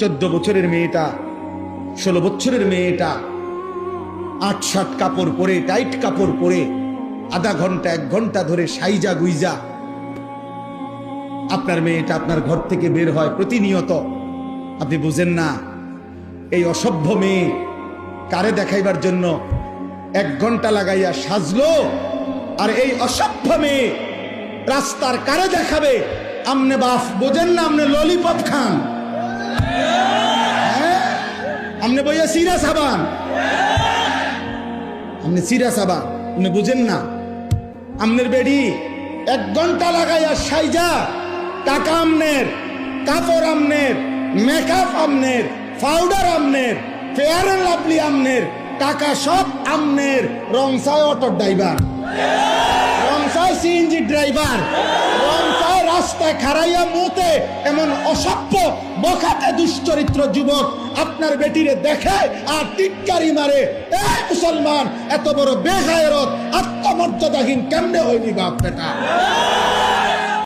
চোদ্দ বছরের মেয়েটা, ষোলো বছরের মেয়েটা, আট, সাত কাপড় পরে, টাইট কাপড় পরে, আধা ঘণ্টা, এক ঘণ্টা ধরে সাইজা গুইজা। আপনার মেয়েটা আপনার ঘর থেকে বের হয় প্রতিনিয়ত। আপনি বুঝেন না, এই অসভ্য মেয়ে কারে দেখাইবার জন্য এক ঘণ্টা লাগাইয়া সাজলো? আর এই অসভ্য মেয়ে রাস্তার কারে দেখাবে? আমনে বাফ, বোঝেন না আমনে ললিপপ খান। আপনি আপনি বুঝেন না। আমনের বেডি এক ঘণ্টা লাগাইয়া সাইজা, টাকা আমনের, কাপড় আমনের মেকআপ আমনের পাউডার আমনের ফেয়ার লাভলি আমনের, টাকা সব আমনের, রংসায় অটো ড্রাইভার রংসায় সিএনজি ড্রাইভার রাস্তায় খারাইয়া মুতে এমন অসভ্য বখাতে দুশ্চরিত্র যুবক আপনার বেটিরে দেখে আর টিটকারি মারে। এই মুসলমান, এত বড় বেহায়রত, আত্মমর্যাদাহীন কেমনে হইনি বাপ বেটা?